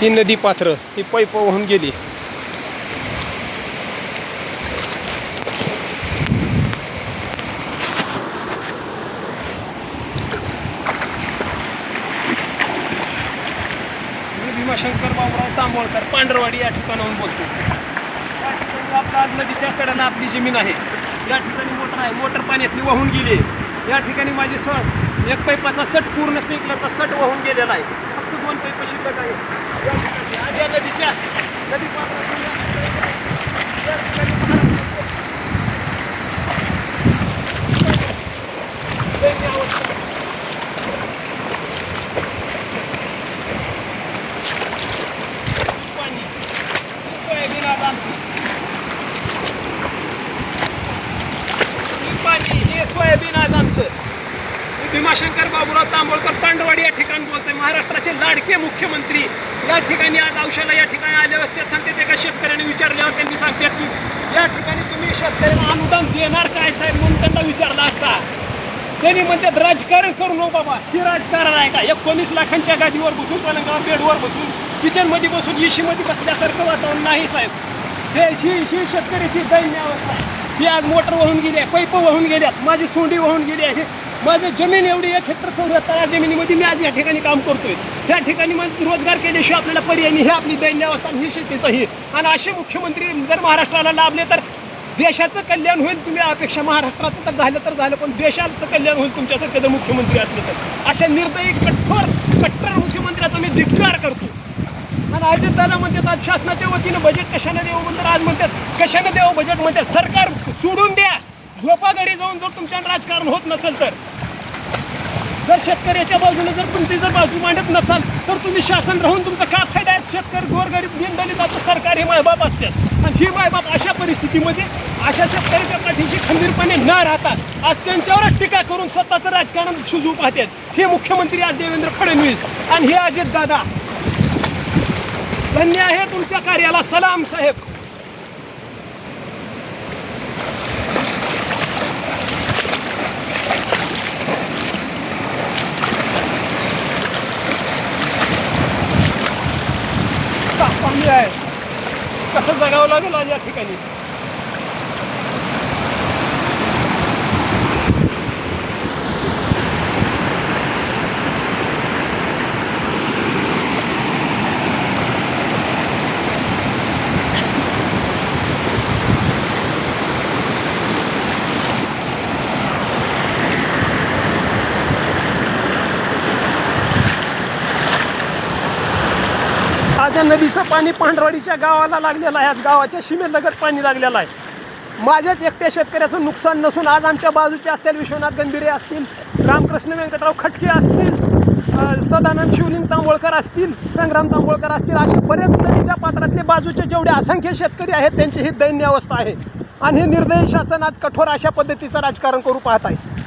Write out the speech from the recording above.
ही नदी पात्र ही पैप वाहून गेली. भीमाशंकर बाबूराव तांबोळकर पांढरवाडी या ठिकाणाहून बोलतो. या ठिकाणी आपला आज नदीच्या कडेनं आपली जमीन आहे. या ठिकाणी मोटर आहे. मोटर पाण्यातली वाहून गेली या ठिकाणी माझी सण एक पैपाचा सट पूर्ण स्प्रिंकलरचा सट वाहून गेलेला आहे. फक्त दोन पैप शिल्लक आहे या ठिकाणी आज या नदीच्या नदी पात्रातून या ठिकाणी महाराष्ट्राचे दैन्य अवस्था भीमाशंकर बाबुराव तांबोळकर तांडवाडी या ठिकाणी बोलतोय. महाराष्ट्राचे लाडके मुख्यमंत्री या ठिकाणी आज औषधा या ठिकाणी आले असते. सांगते एका शेतकऱ्याने विचारल्यावर त्यांनी सांगते की या ठिकाणी तुम्ही शेतकऱ्यांना अनुदान देणार काय साहेब? म्हणून त्यांना विचारला असता. त्यांनी म्हणतात राजकारण करू नको बाबा. हे राजकारण आहे का? एकोणीस लाखांच्या गादीवर बसून पलंगावर बेडवर बसून किचनमध्ये बसून इशीमध्ये बसल्यासारखं वातावरण नाही साहेब. हे ही ही शेतकऱ्याची दैन्य अवस्था आहे. ही आज मोटर वाहून गेली आहे पैप वाहून गेल्यात माझी सोंडी वाहून गेली आहे माझं जमीन एवढी एक हेक्टर चौऱ्याहत्तर जमिनीमध्ये मी आज या ठिकाणी काम करतोय. त्या ठिकाणी मग रोजगार केल्याशिवाय आपल्याला पर्याय नाही. हे आपली दैन्य अवस्था ही शेतीचं ही आणि असे मुख्यमंत्री जर महाराष्ट्राला लाभले तर देशाचं कल्याण होईल. तुम्ही अपेक्षा महाराष्ट्राचं तर झालं तर झालं पण देशाचं कल्याण होईल तुमच्यासारखे जर मुख्यमंत्री असले तर. अशा निर्दयी कठोर कट्टर मुख्यमंत्र्याचा मी धिक्कार करतो. आणि अजित दादा म्हणतात आज शासनाच्या वतीनं बजेट कशाने देऊ म्हणतात? आज म्हणतात कशाने देऊ बजेट म्हणतात? सरकार सोडून द्या. झोपा घरी जाऊन जर तुमच्या राजकारण होत नसेल तर जर शेतकऱ्याच्या बाजूने जर तुमची जर बाजू मांडत नसाल तर तुम्ही शासन राहून तुमचा काय फायदा आहे? शेतकरी गोरगरीब दीनदलिताचं सरकार हे मायबाप असतात. आणि ही मायबाप अशा परिस्थितीमध्ये अशा शेतकऱ्याच्या पाठीशी खंबीरपणे न राहतात आज त्यांच्यावरच टीका करून स्वतःचं राजकारण शिजू पाहतात. हे मुख्यमंत्री आज देवेंद्र फडणवीस आणि हे अजित दादा धन्य आहे तुमच्या कार्याला. सलाम साहेब. पाणी आहे. कसं जगावं लागेल आज या ठिकाणी? आज या नदीचं पाणी पांढरवाडीच्या गावाला लागलेलं आहे. आज गावाच्या सीमेलगत पाणी लागलेलं आहे. माझ्याच एकट्या शेतकऱ्याचं नुकसान नसून आज आमच्या बाजूचे असतील विश्वनाथ गंभीरे असतील रामकृष्ण व्यंकटराव खटके असतील सदानंद शिवलिंग तांबोळकर असतील संग्राम तांबोळकर असतील असे बरेच नदीच्या पात्रातले बाजूचे जेवढे असंख्य शेतकरी आहेत त्यांची ही दैन्य अवस्था आहे. आणि हे निर्दयी शासन आज कठोर अशा पद्धतीचं राजकारण करू पाहत आहे.